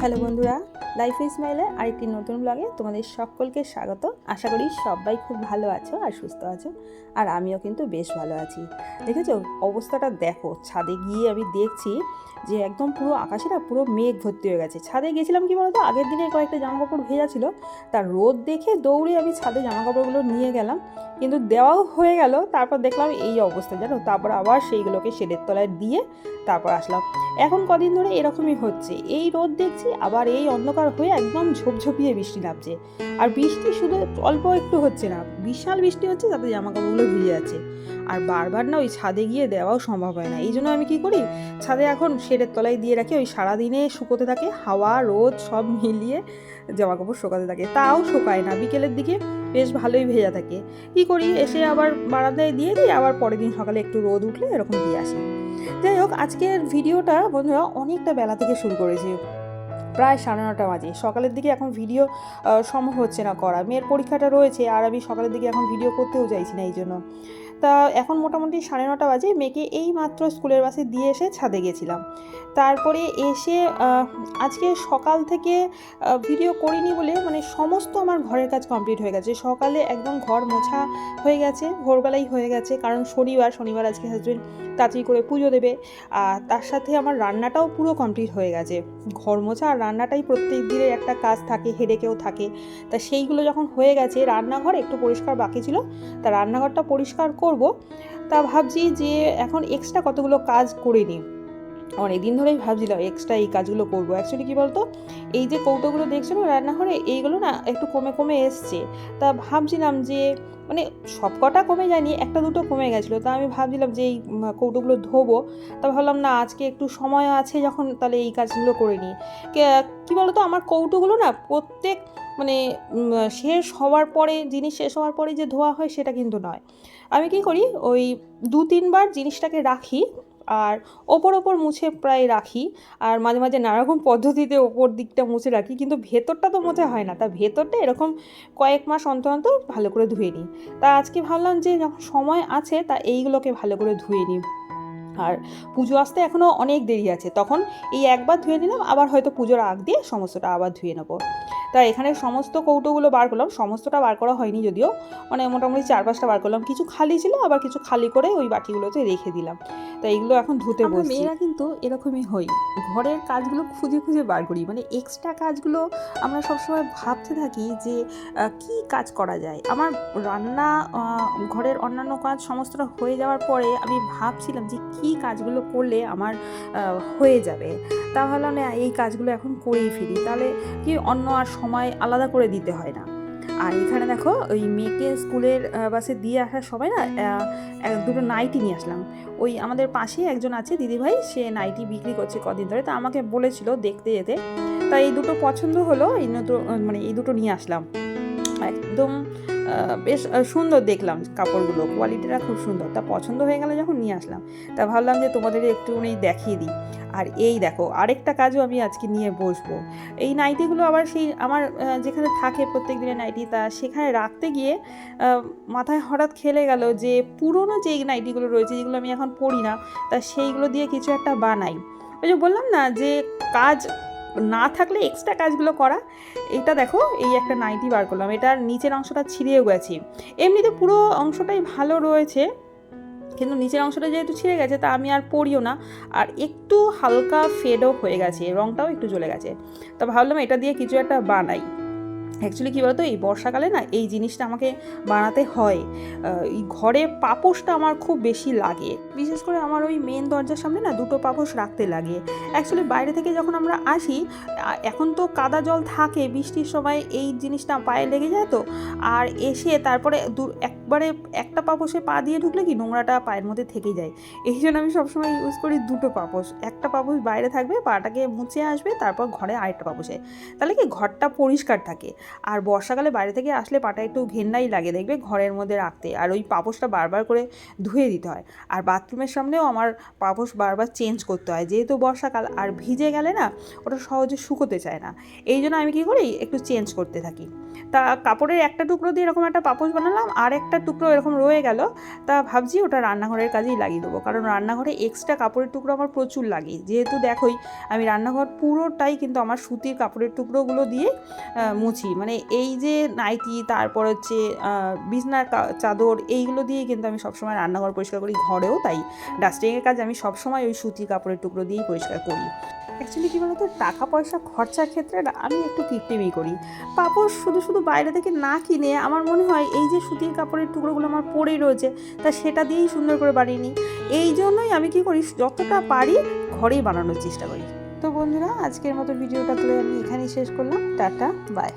Hello বন্ধুরা life ইসমাইলে আরেকটি নতুন ব্লগে তোমাদের সকলকে স্বাগত। আশা করি সবাই খুব ভালো আছো আর সুস্থ আছো, আর আমিও কিন্তু বেশ ভালো আছি। দেখেছ? অবস্থাটা দেখো, ছাদে গিয়ে আমি দেখছি যে একদম পুরো আকাশে না পুরো মেঘ ভর্তি হয়ে গেছে। ছাদে গেছিলাম কি বলতো? আগের দিনে কয়েকটা জামা কাপড় ভেজা ছিল তার রোদ দেখে দৌড়ে আমি ছাদে জামা কাপড়গুলো নিয়ে গেলাম। কিন্তু দেওয়াও হয়ে গেল, তারপর দেখলাম এই অবস্থা, জানো? তারপর আবার সেইগুলোকে শেডের তলায় দিয়ে তারপর আসলাম। এখন কদিন ধরে এরকমই হচ্ছে। এই রোদ দেখছি, আবার এই অন্ধকার হয়ে একদম ঝোপঝোপিয়ে বৃষ্টি নামছে। আর বৃষ্টি শুধু অল্প একটু হচ্ছে না, বিশাল বৃষ্টি হচ্ছে তাতে জামা কাপড়গুলো ভিজে যাচ্ছে। আর বারবার না ওই ছাদে গিয়ে দেওয়াও সম্ভব হয় না। এই জন্য আমি কি করি, ছাদে এখন শেডের তলায় দিয়ে রাখি, ওই সারাদিনে শুকোতে থাকে, হাওয়া, রোদ সব মিলিয়ে জামা কাপড় শুকাতে থাকে। তাও শুকায় না। বিকেলের দিকে বেশ ভালোই ভেজা থাকে। কি করি? এসে আবার বারান্দায় দিয়ে দিই আবার পরের দিন সকালে একটু রোদ উঠলে এরকম দিয়ে আসি। যাই হোক আজকের ভিডিওটা বন্ধুরা অনেকটা বেলা থেকে শুরু করেছি। প্রায় সাড়ে নটা বাজে। সকালের দিকে এখন ভিডিও সম্ভব হচ্ছে না করা। মেয়ের পরীক্ষাটা রয়েছে আর আমি সকালের দিকে এখন ভিডিও করতেও চাইছি না এই জন্য। তা এখন মোটামুটি সাড়ে নটা বাজে। মেয়েকে এই মাত্র স্কুলের বাসে দিয়ে এসে ছাদে গেছিলাম। তারপরে এসে আজকে সকাল থেকে ভিডিও করিনি বলে মানে সমস্ত আমার ঘরের কাজ কমপ্লিট হয়ে গেছে। সকালে একদম ঘর মোছা হয়ে গেছে, ভোরবেলাই হয়ে গেছে, কারণ শনিবার শনিবার আজকে হাজবেন্ড তাড়াতাড়ি করে পুজো দেবে। আর তার সাথে আমার রান্নাটাও পুরো কমপ্লিট হয়ে গেছে। ঘর মোছা আর রান্নাটাই প্রত্যেক দিনের একটা কাজ থাকে হেডেকেও থাকে। তা সেইগুলো যখন হয়ে গেছে, রান্নাঘর একটু পরিষ্কার বাকি ছিল, তা রান্নাঘরটা পরিষ্কার করব। তা ভাবছি যে এখন এক্সট্রা কতগুলো কাজ করে নিই। অনেক দিন ধরেই ভাবছিলাম এক্সট্রা এই কাজগুলো করব। অ্যাকচুয়ালি কী বলতো? এই যে কৌটোগুলো দেখছ না, রান্নাঘরে এইগুলো না একটু কমে কমে এসছে। তা ভাবছিলাম যে মানে সব কটা কমে যায়নি, একটা দুটো কমে গেছিল। তা আমি ভাবছিলাম যে এই কৌটোগুলো ধোবো। তা ভাবলাম না, আজকে একটু সময় আছে যখন তাহলে এই কাজগুলো করে নিই। কী বলতো? আমার কৌটোগুলো না প্রত্যেক মানে শেষ হওয়ার পরে, জিনিস শেষ হওয়ার পরে যে ধোয়া হয় সেটা কিন্তু নয়। আমি কি করি? ওই দু তিনবার জিনিসটাকে রাখি। আর ওপর ওপর মুছে প্রায় রাখি। আর মাঝে মাঝে নানারকম পদ্ধতিতে ওপর দিকটা মুছে রাখি, কিন্তু ভেতরটা তো মোছা হয় না। তা ভেতরটা এরকম কয়েক মাস অন্তর অন্তর ভালো করে ধুয়ে নিই। তা আজকে ভাবলাম যে যখন সময় আছে, তা এইগুলোকে ভালো করে ধুয়ে নিই। আর পুজো আসতে এখনও অনেক দেরি আছে। তখন এই একবার ধুয়ে নিলাম, আবার হয়তো পুজোর আগ দিয়ে সমস্তটা আবার ধুয়ে নেব। তা এখানে সমস্ত কৌটোগুলো বার করলাম। সমস্তটা বার করা হয়নি যদিও। মানে মোটামুটি চার পাঁচটা বার করলাম। কিছু খালি ছিল আবার কিছু খালি করে ওই বাটিগুলোতে রেখে দিলাম। তা এইগুলো এখন ধুতে বসছি। মেয়েরা কিন্তু এরকমই হই। ঘরের কাজগুলো খুঁজে খুঁজে বার করি। মানে এক্সট্রা কাজগুলো আমরা সবসময় ভাবতে থাকি যে কি কাজ করা যায়? আমার রান্না ঘরের অন্যান্য কাজ সমস্তটা হয়ে যাওয়ার পরে আমি ভাবছিলাম যে কি কাজগুলো করলে আমার হয়ে যাবে? তা ভাবলাম না এই কাজগুলো এখন করেই ফিরি তাহলে কি অন্য আর সময় আলাদা করে দিতে হয় না। আর এখানে দেখো, ওই মেয়েকে স্কুলের বাসে দিয়ে আসার সময় না এক- দুটো নাইটি নিয়ে আসলাম। ওই আমাদের পাশেই একজন আছে, দিদিভাই, সে নাইটি বিক্রি করছে কদিন ধরে। তা আমাকে বলেছিল দেখতে যেতে। তাই এই দুটো পছন্দ হলো, এই নতুন মানে এই দুটো নিয়ে আসলাম। একদম বেশ সুন্দর দেখলাম কাপড়গুলো। কোয়ালিটিটা খুব সুন্দর। তা পছন্দ হয়ে গেলে যখন নিয়ে আসলাম। তা ভাবলাম যে তোমাদের একটুখানি দেখিয়ে দিই। আর এই দেখো, আরেকটা কাজও আমি আজকে নিয়ে বসবো। এই নাইটিগুলো আবার সেই আমার যেখানে থাকে প্রত্যেক দিনের নাইটি তা সেখানে রাখতে গিয়ে মাথায় হঠাৎ খেলে গেল যে পুরনো যে নাইটিগুলো রয়েছে, যেগুলো আমি এখন পরি না, তা সেইগুলো দিয়ে কিছু একটা বানাই। ওই যে বললাম না যে কাজ না থাকলে এক্সট্রা কাজগুলো করা। এটা দেখো, এই একটা নাইটি বার করলাম। এটার নিচের অংশটা ছিঁড়েও গেছে। এমনিতে পুরো অংশটাই ভালো রয়েছে, কিন্তু নিচের অংশটা যেহেতু ছিঁড়ে গেছে, তা আমি আর পরিও না। আর একটু হালকা ফেডও হয়ে গেছে রঙটাও একটু জ্বলে গেছে। তো ভাবলাম এটা দিয়ে কিছু একটা বানাই। অ্যাকচুয়ালি কী বলতো? এই বর্ষাকালে না এই জিনিসটা আমাকে বানাতে হয়। এই ঘরে পাপোশটা আমার খুব বেশি লাগে। বিশেষ করে আমার ওই মেন দরজার সামনে না দুটো পাপোশ রাখতে লাগে। অ্যাকচুয়ালি বাইরে থেকে যখন আমরা আসি এখন তো কাদা জল থাকে, বৃষ্টির সময় এই জিনিসটা পায়ে লেগে যায় তো। আর এসে তারপরে দু, একবারে একটা পাপোশে পা দিয়ে ঢুকলে কি নোংরাটা পায়ের মধ্যে থেকে যায়। এই জন্য আমি সবসময় ইউজ করি দুটো পাপোশ। একটা পাপোশ বাইরে থাকবে, পাটাকে মুছে আসবে, তারপর ঘরে আরেকটা পাপোশে। তাহলে কি ঘরটা পরিষ্কার থাকে। আর বর্ষাকালে বাইরে থেকে আসলে পাটা একটু ঘেন্নাই লাগে, দেখবে ঘরের মধ্যে রাখতে। আর ওই পাপোশটা বারবার করে ধুয়ে দিতে হয়। আর বাথরুমের সামনেও আমার পাপোশ বারবার চেঞ্জ করতে হয়। যেহেতু বর্ষাকাল আর ভিজে গেলে না, ওটা সহজে শুকোতে চায় না। এই জন্য আমি কী করি, একটু চেঞ্জ করতে থাকি। তা কাপড়ের একটা টুকরো দিয়ে এরকম একটা পাপোশ বানালাম, আর একটা টুকরো এরকম রয়ে গেল, তা ভাবছি ওটা রান্নাঘরের কাজেই লাগিয়ে দেবো। কারণ রান্নাঘরে এক্সট্রা কাপড়ের টুকরো আমার প্রচুর লাগে। যেহেতু দেখোই, আমি রান্নাঘর পুরোটাই কিন্তু আমার সুতির কাপড়ের টুকরোগুলো দিয়ে মুছি। মানে এই যে নাইটি, তারপর হচ্ছে বিছনার চাদর, এইগুলো দিয়ে কিন্তু আমি সবসময় রান্নাঘর পরিষ্কার করি, ঘরেও তাই। ডাস্টিংয়ের কাজ আমি সবসময় ওই সুতির কাপড়ের টুকরো দিয়েই পরিষ্কার করি। অ্যাকচুয়ালি কী বলতো টাকা পয়সা খরচার ক্ষেত্রে আমি একটু কিপটিমি করি। পাপড় শুধু শুধু বাইরে থেকে না কিনে আমার মনে হয় এই যে সুতির কাপড়ের টুকরোগুলো আমার পরেই রয়েছে, তা সেটা দিয়েই সুন্দর করে বানিয়ে নিই। এই জন্যই আমি কি করি, যতটা পারি ঘরেই বানানোর চেষ্টা করি। তো বন্ধুরা, আজকের মতো ভিডিওটা তুলে আমি এখানেই শেষ করলাম। Tata bye